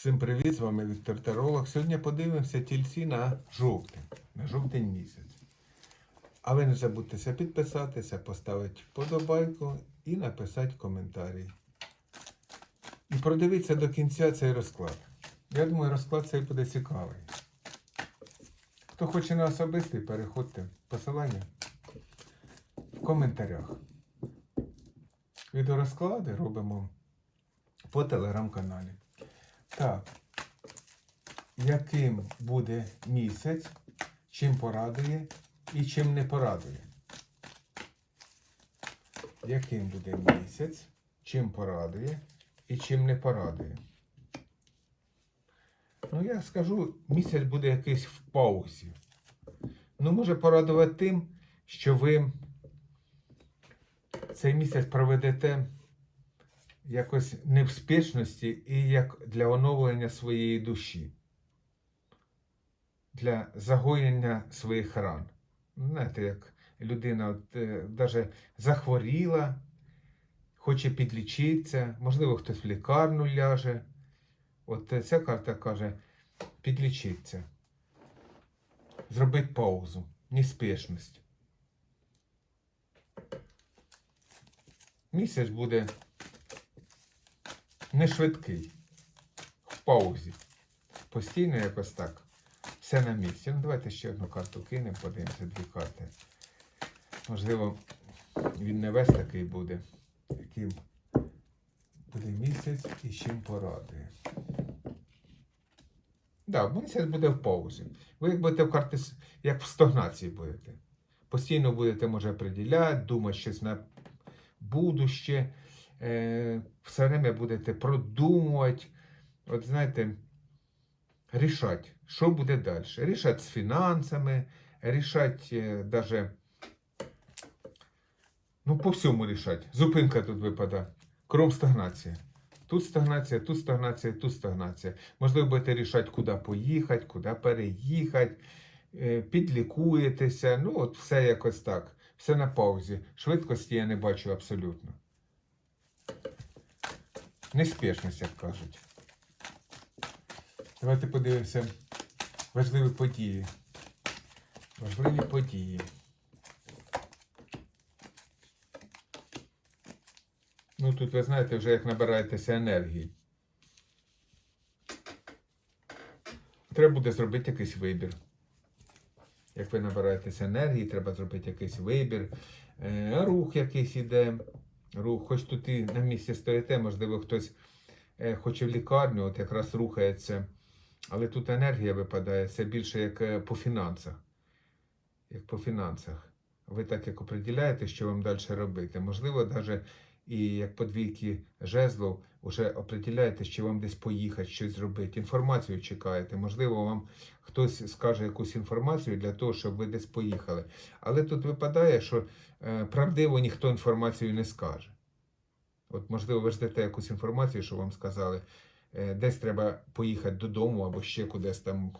Всім привіт, з вами Віктор Таролог. Сьогодні подивимося тільці на жовтень, на жовтень місяць. А ви не забудьтеся підписатися, поставити вподобайку і написати коментарі. І продивіться до кінця цей розклад. Я думаю, розклад цей буде цікавий. Хто хоче на особистий, переходьте посилання в коментарях. Відеорозклади робимо по телеграм-каналі. Так. Яким буде місяць, чим порадує і чим не порадує? Яким буде місяць, чим порадує і чим не порадує? Ну, я скажу, місяць буде якийсь в паузі. Ну, може порадувати тим, що ви цей місяць проведете якось не в спішності і як для оновлення своєї душі, для загоєння своїх ран. Знаєте, як людина от, е, захворіла, хоче підлічитися, можливо, хтось в лікарню ляже. От е, ця карта каже: підлічитися, зробити паузу, неспішність. Місяць буде не швидкий, в паузі. Постійно якось так. Все на місці. Ну, давайте ще одну карту кинемо, подивимося дві карти. Можливо, він не весь такий буде, яким буде місяць і чим порадує. Так, да, місяць буде в паузі. Ви як будете в карти, як в стагнації будете. Постійно будете, може, приділяти, думати щось на будуще все время будете продумувати, от знаєте, рішати, що буде далі. Рішати з фінансами, рішати е, даже, ну, по всьому рішати. Зупинка тут випадає. Кром стагнація. Тут стагнація, тут стагнація, тут стагнація. Можливо, будете рішати, куди поїхати, куди переїхати, е, підлікуєтеся. Ну, от все якось так. Все на паузі. Швидкості я не бачу абсолютно. Неспішність, як кажуть. Давайте подивимося важливі події. Важливі події. Ну тут ви знаєте, вже як набираєтеся енергії. Треба буде зробити якийсь вибір. Як ви набираєтеся енергії, треба зробити якийсь вибір, е, рух якийсь іде. Рух, хоч тут і на місці стоїте, можливо, хтось е, хоче в лікарню, от якраз рухається. Але тут енергія випадає, це більше як е, по фінансах. Як по фінансах. Ви так як оприділяєте, що вам далі робити. Можливо, навіть і як по двійки жезлов вже оприділяєте, що вам десь поїхати, щось зробити. Інформацію чекаєте. Можливо, вам хтось скаже якусь інформацію для того, щоб ви десь поїхали. Але тут випадає, що е, правдиво ніхто інформацію не скаже. От, можливо, ви ждете якусь інформацію, що вам сказали, е, десь треба поїхати додому або ще кудись там.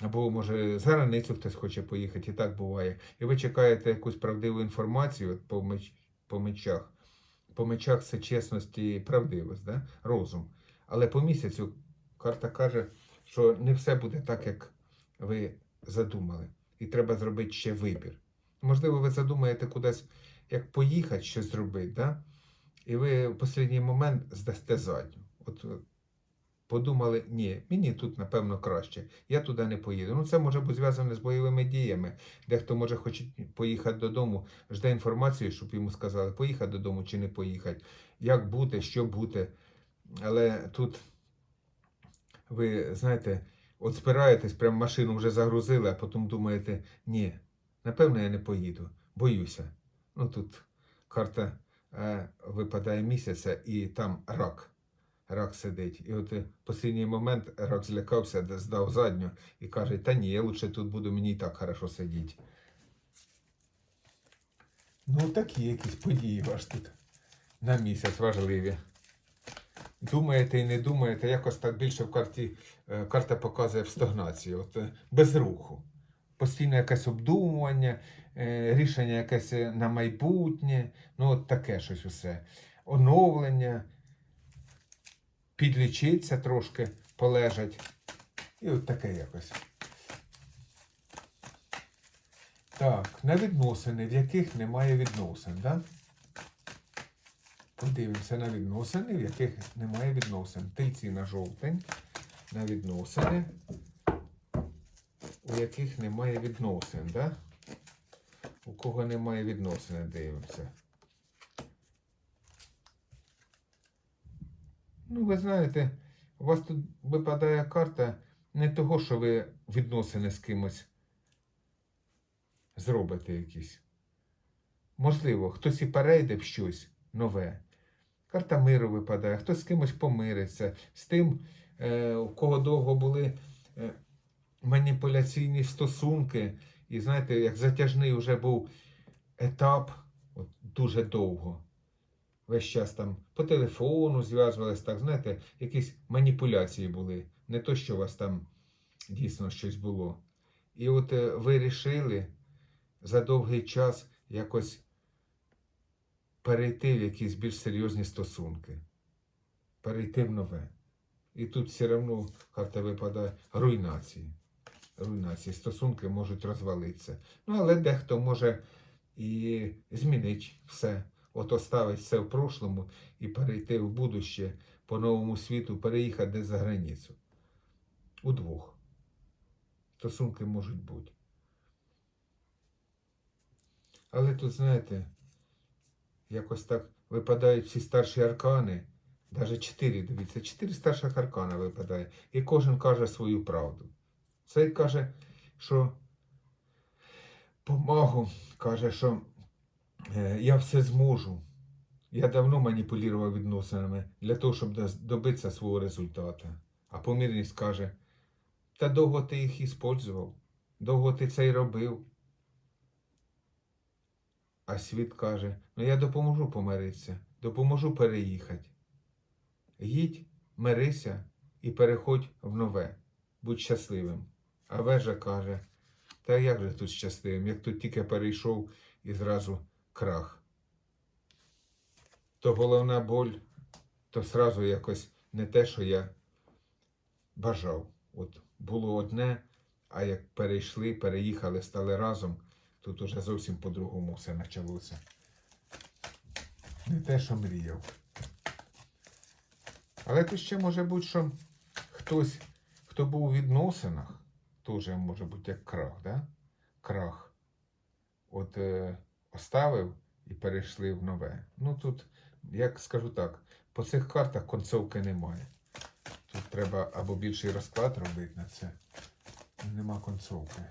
Або, може, за границю хтось хоче поїхати, і так буває. І ви чекаєте якусь правдиву інформацію по мечах. По мечах це чесність і правдивість, да? розум. Але по місяцю карта каже, що не все буде так, як ви задумали. І треба зробити ще вибір. Можливо, ви задумаєте кудись, як поїхати, щось зробити, да? і ви в останній момент здасте задню. От подумали, ні, мені тут, напевно, краще, я туди не поїду. Ну, це може бути зв'язане з бойовими діями. Дехто може хоче поїхати додому, жде інформацію, щоб йому сказали, поїхати додому чи не поїхати, як бути, що бути. Але тут ви знаєте, от спираєтесь, прям машину вже загрузили, а потім думаєте, ні, напевно, я не поїду, боюся. Ну тут карта е, випадає місяця і там рак. Рак сидить. І от е, в останній момент рак злякався, де здав задню і каже, та ні, я лучше тут буду, мені і так хорошо сидіти. Ну, такі якісь події ваш тут на місяць важливі. Думаєте і не думаєте, якось так більше в карті е, карта показує в стагнації, от е, без руху. Постійно якесь обдумування, е, рішення якесь е, на майбутнє, ну от таке щось усе. Оновлення, підлічитися трошки, полежать. І от таке якось. Так, на відносини, в яких немає відносин, да? Подивимося на відносини, в яких немає відносин. Тильці на жовтень, на відносини, у яких немає відносин, да? У кого немає відносин, дивимося. Ну, ви знаєте, у вас тут випадає карта не того, що ви відносини з кимось зробите якісь. Можливо, хтось і перейде в щось нове. Карта миру випадає, хтось з кимось помириться, з тим, е, у кого довго були е, маніпуляційні стосунки. І знаєте, як затяжний вже був етап, от, дуже довго. Весь час там по телефону зв'язувались, так, знаєте, якісь маніпуляції були. Не то, що у вас там дійсно щось було. І от е, ви рішили за довгий час якось перейти в якісь більш серйозні стосунки, перейти в нове. І тут все одно карта випадає руйнації. Руйнації. Стосунки можуть розвалитися. Ну, але дехто може і змінити все. От оставить все в прошлому і перейти в будуще по новому світу, переїхати за границю. Удвох. Стосунки можуть бути. Але тут, знаєте, якось так випадають всі старші аркани, навіть чотири, дивіться, чотири старших аркана випадає, і кожен каже свою правду. Цей каже, що помагу, каже, що я все зможу. Я давно маніпулював відносинами для того, щоб добитися свого результату. А помірність каже, та довго ти їх іспользував, довго ти це й робив. А світ каже: ну я допоможу помиритися, допоможу переїхати. Їдь, мирися і переходь в нове, будь щасливим. А вежа каже: Та як же тут щасливим, як тут тільки перейшов і зразу крах. То головна боль, то зразу якось не те, що я бажав. От було одне, а як перейшли, переїхали, стали разом, тут уже зовсім по-другому все почалося. Не те, що мріяв. Але тут ще може бути, що хтось, хто був у відносинах, теж може бути як крах, да? Крах. От е, оставив і перейшли в нове. Ну тут, як скажу так, по цих картах концовки немає. Тут треба або більший розклад робити на це. Нема концовки.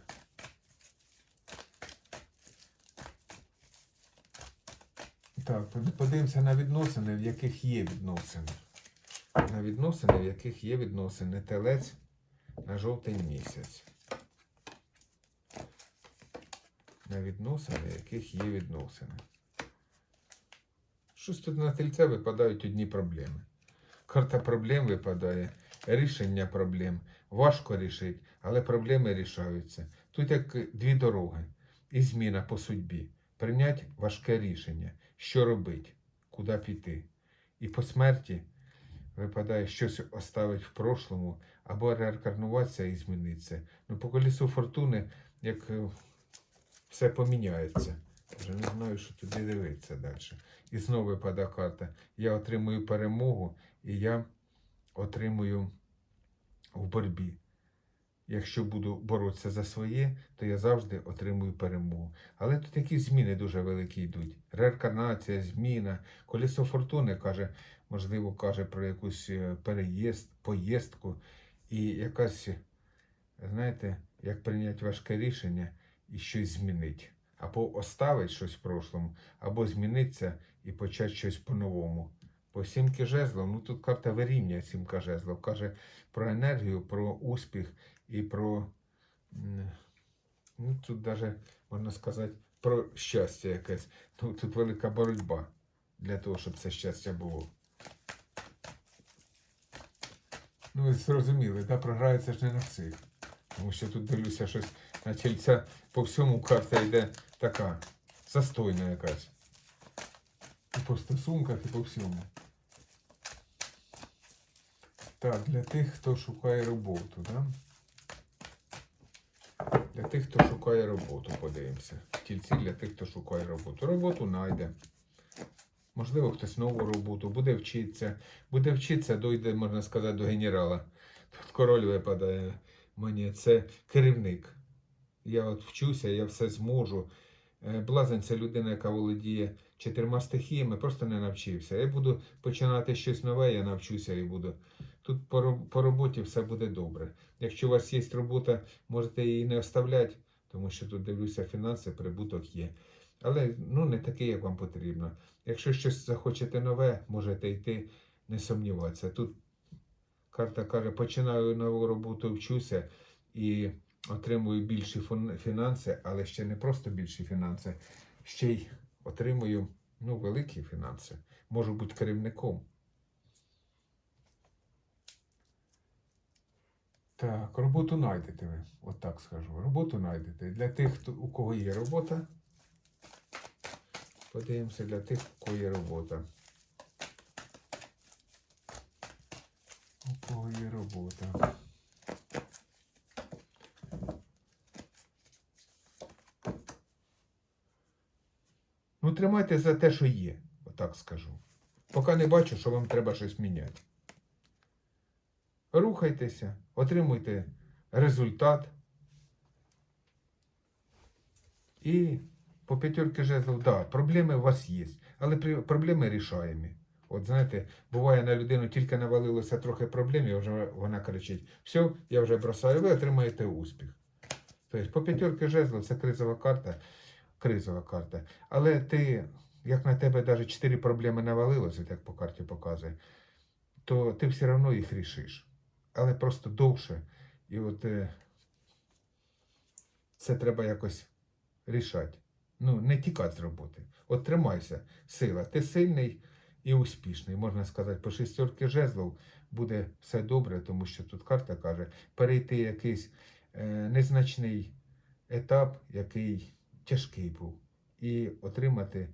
Так, подивимося на відносини, в яких є відносини. На відносини, в яких є відносини. Телець на жовтень місяць. На відносини, яких є відносини. Щось тут на тельце випадають одні проблеми. Карта проблем випадає, рішення проблем. Важко рішити, але проблеми рішаються. Тут як дві дороги і зміна по судьбі. Прийняти важке рішення, що робити, куди піти. І по смерті випадає щось оставить в прошлому або реінкарнуватися і змінитися. Ну, по колісу фортуни, як е, все поміняється. Вже не знаю, що туди дивитися далі. І знову випадає карта. Я отримую перемогу, і я отримую в боротьбі. Якщо буду боротися за своє, то я завжди отримую перемогу. Але тут якісь зміни дуже великі йдуть. Реінкарнація, зміна. Колесо фортуни каже, можливо, каже про якусь е, переїзд, поїздку. І якась, знаєте, як прийняти важке рішення і щось змінити. Або оставити щось в прошлому, або змінитися і почати щось по-новому. По сімки жезлов, ну тут карта вирівнює сімка жезлов. Каже про енергію, про успіх і про. Ну, тут навіть можна сказати про щастя якесь. Тут, тут велика боротьба для того, щоб це щастя було. Ну, ви зрозуміли, да, програється ж не на всіх. Тому що тут дивлюся щось на тільця по всьому карта йде така застойна якась. І по стосунках, і по всьому. Так, для тих, хто шукає роботу, да? Для тих, хто шукає роботу, подивимося. Тільці для тих, хто шукає роботу. Роботу знайде. Можливо, хтось нову роботу, буде вчитися. Буде вчитися, дойде, можна сказати, до генерала. Тут король випадає мені. Це керівник. Я от вчуся, я все зможу. Е, Блазень це людина, яка володіє чотирма стихіями, просто не навчився. Я буду починати щось нове, я навчуся і буду. Тут по, роботі все буде добре. Якщо у вас є робота, можете її не оставляти, тому що тут дивлюся, фінанси, прибуток є. Але ну, не такий, як вам потрібно. Якщо щось захочете нове, можете йти, не сумніватися. Тут карта каже, починаю нову роботу, вчуся і отримую більші фінанси, але ще не просто більші фінанси, ще й отримую ну, великі фінанси. Можу бути керівником. Так, роботу знайдете ви, от так скажу. Роботу знайдете. Для тих, хто, у кого є робота. Подивимося для тих, у кого є робота. У кого є робота. Ну, тримайте за те, що є, отак скажу. Поки не бачу, що вам треба щось міняти. Рухайтеся, отримуйте результат. І по п'ятерки жезлов, да, проблеми у вас є, але проблеми рішаємі. От знаєте, буває на людину тільки навалилося трохи проблем, і вже вона кричить: все, я вже бросаю, ви отримаєте успіх. Тобто, по п'ятерки жезлов це кризова карта, кризова карта. Але ти, як на тебе навіть чотири проблеми навалилося, як по карті показує, то ти все одно їх рішиш. Але просто довше. І от е, це треба якось рішати. Ну, не тікати з роботи. От тримайся, сила. Ти сильний і успішний. Можна сказати, по шестерки жезлов буде все добре, тому що тут карта каже, перейти якийсь е, незначний етап, який тяжкий був, і отримати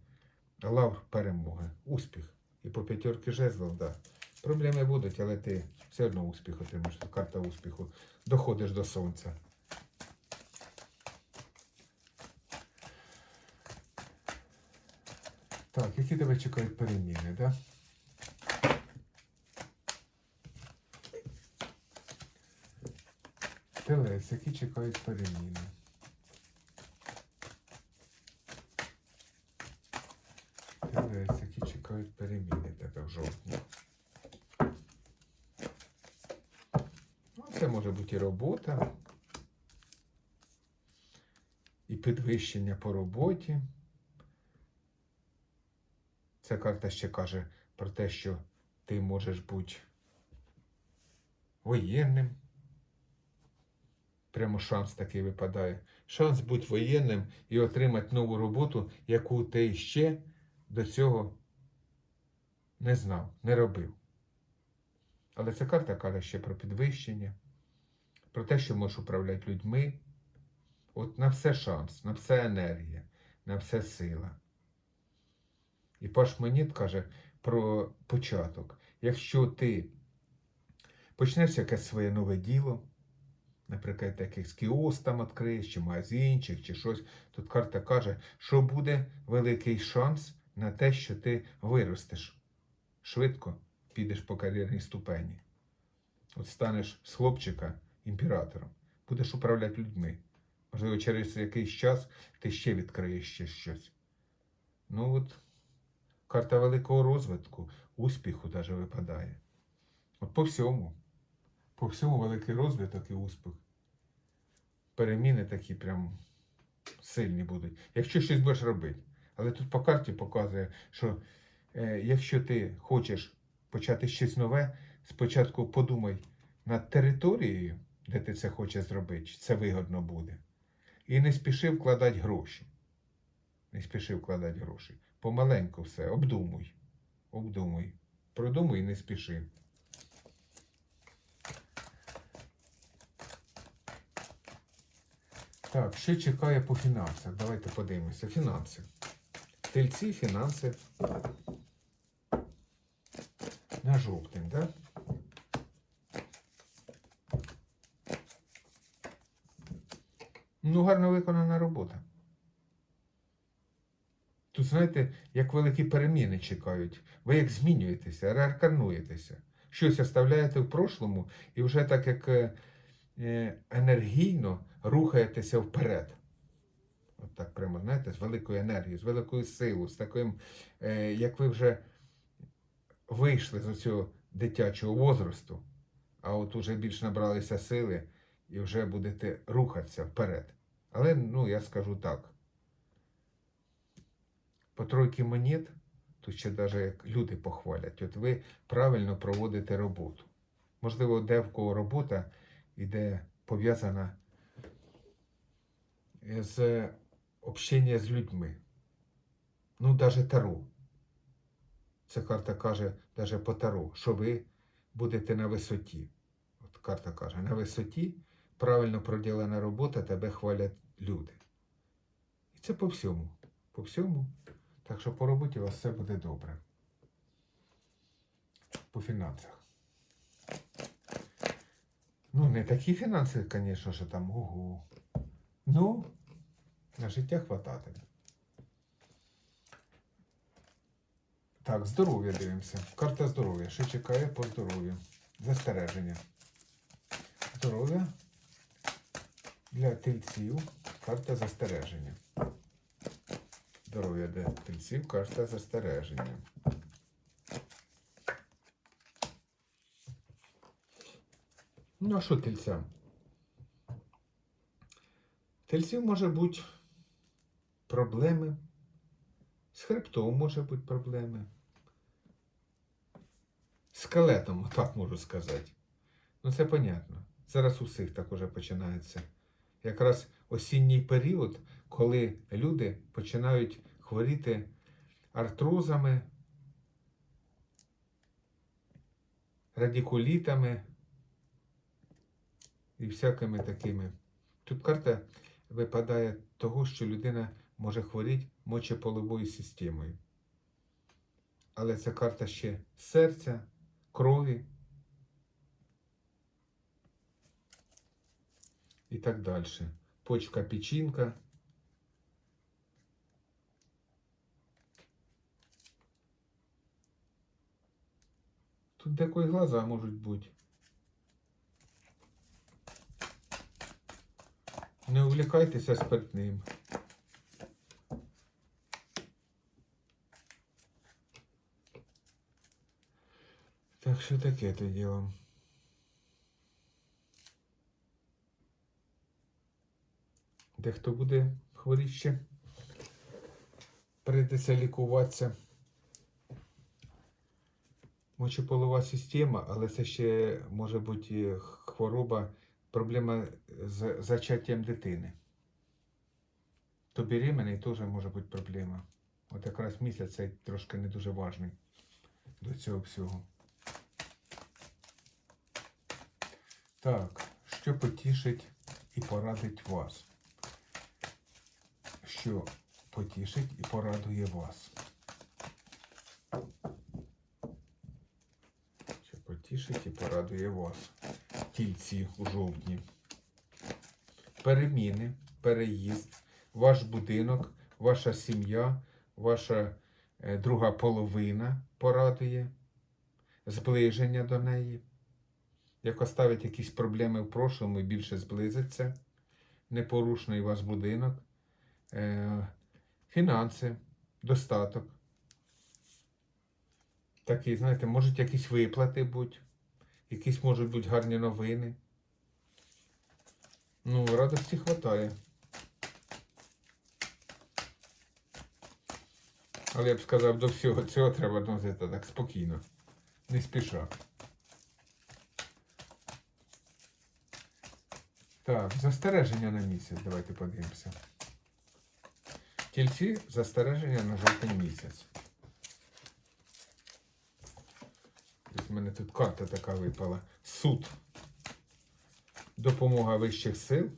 лавр перемоги, успіх. І по п'ятерки жезлов, да. Проблеми будуть, але ти все одно успіх отримаєш. Карта успіху. Доходиш до сонця. Так, які тебе чекають переміни, да? Телець, які чекають переміни. Телець, які чекають переміни тебе в жовтні. Ну, це може бути і робота, і підвищення по роботі. Ця карта ще каже про те, що ти можеш бути воєнним. Прямо шанс такий випадає. Шанс бути воєнним і отримати нову роботу, яку ти ще до цього не знав, не робив. Але ця карта каже ще про підвищення, про те, що можеш управляти людьми. От на все шанс, на все енергія, на все сила. І Паш Монет каже про початок. Якщо ти почнеш якесь своє нове діло, наприклад, якийсь кіоск там відкриєш, чи магазинчик, чи щось, тут карта каже, що буде великий шанс на те, що ти виростеш швидко, підеш по кар'єрній ступені. От станеш з хлопчика імператором, будеш управляти людьми. Можливо, через якийсь час ти ще відкриєш ще щось. Ну от, карта великого розвитку, успіху даже випадає. От по всьому. По всьому великий розвиток і успіх. Переміни такі прям сильні будуть. Якщо щось будеш робити. Але тут по карті показує, що якщо ти хочеш почати щось нове, спочатку подумай над територією, де ти це хочеш зробити, чи це вигодно буде. І не спіши вкладати гроші. Не спіши вкладати гроші. Помаленьку все, обдумуй. Обдумуй. Продумуй і не спіши. Так, що чекає по фінансах? Давайте подивимося. Фінанси. Тельці, фінанси на жовтим. Да? Ну, гарно виконана робота. Тут, знаєте, як великі переміни чекають. Ви як змінюєтеся, реаркануєтеся. Щось оставляєте в прошлому і вже так як е, е, енергійно рухаєтеся вперед. От так прямо, знаєте, з великою енергією, з великою силою, з таким, е, як ви вже вийшли з цього дитячого возрасту, а от уже більш набралися сили і вже будете рухатися вперед. Але, ну, я скажу так. По тройки монет, тут ще навіть як люди похвалять, от ви правильно проводите роботу. Можливо, де в кого робота іде пов'язана з общення з людьми. Ну, навіть таро. Ця карта каже, навіть по таро, що ви будете на висоті. От карта каже, на висоті правильно проділена робота, тебе хвалять люди. І це по всьому. По всьому. Так що по роботі у вас все буде добре. По фінансах. Ну, не такі фінанси, звісно, що там ого. Ну, на життя хвататиме. Так, здоров'я дивимося. Карта здоров'я. Що чекає по здоров'ю? Застереження. Здоров'я для тельців. Карта застереження. Здоров'я для тельців. Карта застереження. Ну, а що тельцям? Тельців може бути проблеми. З хребтом може бути проблеми. Скелетом, так можу сказати. Ну, це понятно. Зараз у всіх так уже починається. Якраз осінній період, коли люди починають хворіти артрозами, радикулітами і всякими такими. Тут карта випадає того, що людина може хворіти мочеполовою системою. Але це карта ще серця, крові і так далі. Почка печінка. Тут декої глаза можуть бути. Не увлікайтеся спиртним. Так що таке то діло. Дехто буде хворіти ще. Прийдеться лікуватися. Мочеполова система, але це ще може бути хвороба, проблема з зачаттям дитини. То беременний теж може бути проблема. От якраз місяць цей трошки не дуже важний до цього всього. Так, що потішить і порадить вас? Що потішить і порадує вас? Що потішить і порадує вас? Тільці у жовтні. Переміни, переїзд, ваш будинок, ваша сім'я, ваша е, друга половина порадує, зближення до неї. Як оставить якісь проблеми в прошлому і більше зблизиться, непорушний у вас будинок, е, фінанси, достаток. Такі, знаєте, можуть якісь виплати бути, якісь можуть бути гарні новини. Ну, радості вистачає. Але я б сказав, до всього цього треба відносити так спокійно, не спіша. Так, застереження на місяць. Давайте подивимося. Тільці застереження на жовтень місяць. В мене тут карта така випала. Суд. Допомога вищих сил,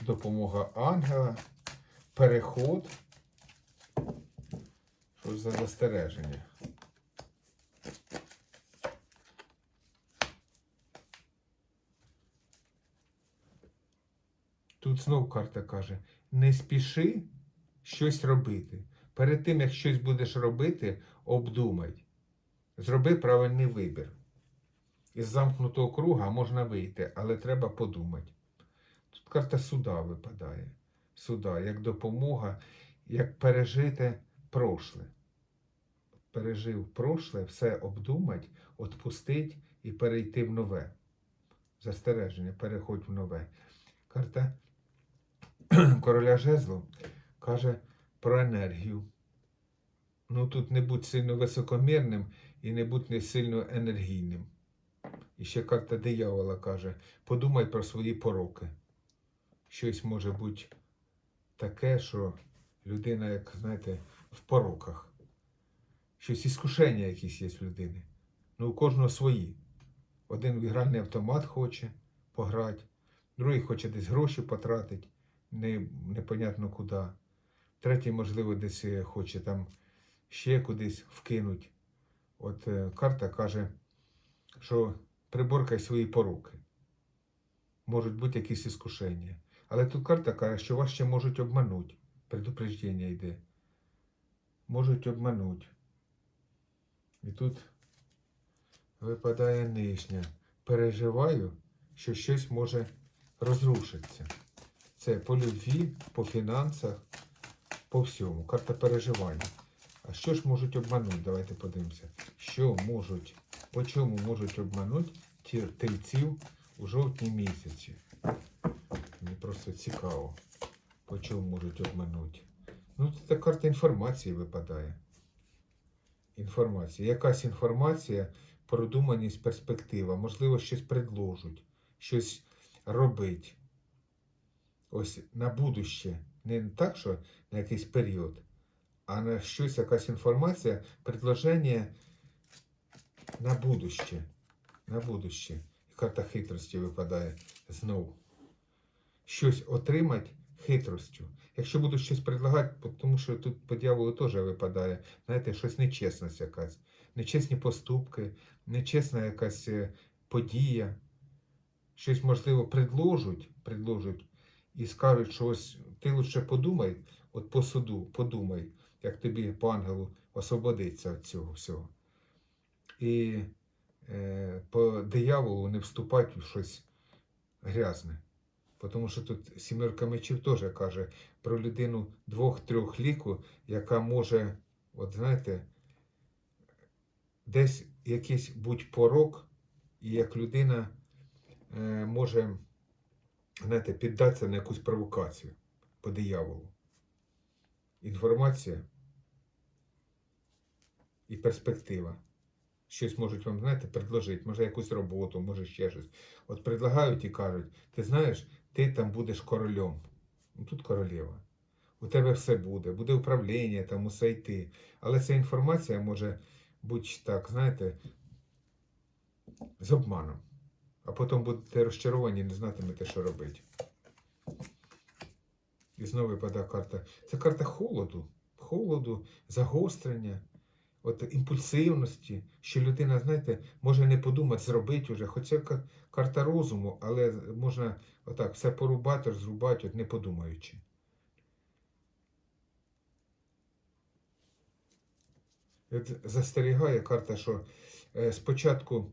допомога ангела, переход. Що за застереження? Тут знов карта каже: не спіши щось робити. Перед тим, як щось будеш робити, обдумай. Зроби правильний вибір. Із замкнутого круга можна вийти, але треба подумати. Тут карта суда випадає. Суда, як допомога, як пережити прошле. Пережив прошле, все обдумать, отпустить і перейти в нове. Застереження, переходь в нове. Карта короля жезлу каже про енергію. Ну тут не будь сильно високомірним і не будь не сильно енергійним. І ще карта диявола каже: подумай про свої пороки. Щось може бути таке, що людина, як знаєте, в пороках. Щось іскушення якісь є в людини. Ну, у кожного свої. Один в ігральний автомат хоче пограти, другий хоче десь гроші потратити, не, непонятно куди. Третій, можливо, десь е, хоче там ще кудись вкинуть. От е, карта каже, що приборкай свої пороки. Можуть бути якісь іскушення. Але тут карта каже, що вас ще можуть обманути. Предупреждення йде. Можуть обманути. І тут випадає нижня. Переживаю, що щось може розрушитися. Це по любві, по фінансах, по всьому. Карта переживання. А що ж можуть обманути? Давайте подивимося. Що можуть, по чому можуть обманути ті тельців у жовтні місяці? Мені просто цікаво, по чому можуть обманути. Ну, це карта інформації випадає. Інформація. Якась інформація, продуманість, перспектива. Можливо, щось предложуть, щось робить. Ось на будуще. Не так, що на якийсь період, а на щось, якась інформація, предложення на будуще. На будуще. Карта хитрості випадає знову. Щось отримати хитростю. Якщо буду щось предлагати, тому що тут по дьяволу теж випадає, знаєте, щось нечесність якась. Нечесні поступки, нечесна якась е, подія. Щось, можливо, предложуть, предложуть і скажуть, що ось ти лише подумай, от по суду, подумай, як тобі по ангелу освободиться від цього всього. І е, по дияволу не вступати в щось грязне. Тому що тут сімерка мечів теж каже про людину двох-трьох ліку, яка може, от знаєте, десь якийсь будь порок, і як людина е, може, знаєте, піддатися на якусь провокацію по дияволу. Інформація і перспектива. Щось можуть вам, знаєте, предложити, може якусь роботу, може ще щось. От предлагають і кажуть, ти знаєш, ти там будеш королем. Ну, тут королева. У тебе все буде, буде управління, там усе йти. Але ця інформація може бути так, знаєте, з обманом. А потім будете розчаровані і не знатимете, що робити. І знову випадає карта. Це карта холоду, холоду, загострення, от імпульсивності, що людина, знаєте, може не подумати, зробити вже. Хоча ка- карта розуму, але можна отак все порубати, розрубати, от не подумаючи. Застерігає карта, що е, спочатку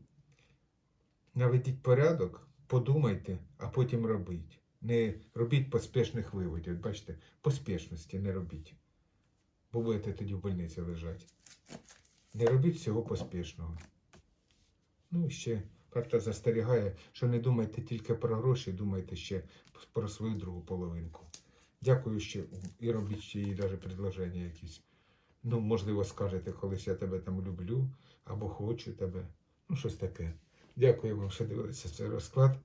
наведіть порядок, подумайте, а потім робіть. Не робіть поспішних виводів. Бачите, поспішності не робіть. Бо будете тоді в больниці лежати. Не робіть всього поспішного. Ну, ще карта застерігає, що не думайте тільки про гроші, думайте ще про свою другу половинку. Дякую ще і робіть ще їй навіть предложення якісь. Ну, можливо, скажете колись я тебе там люблю або хочу тебе. Ну, щось таке. Дякую вам, що дивилися цей розклад.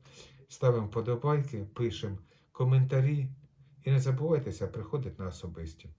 Ставимо подобайки, пишемо коментарі. І не забувайтеся приходити на особисті.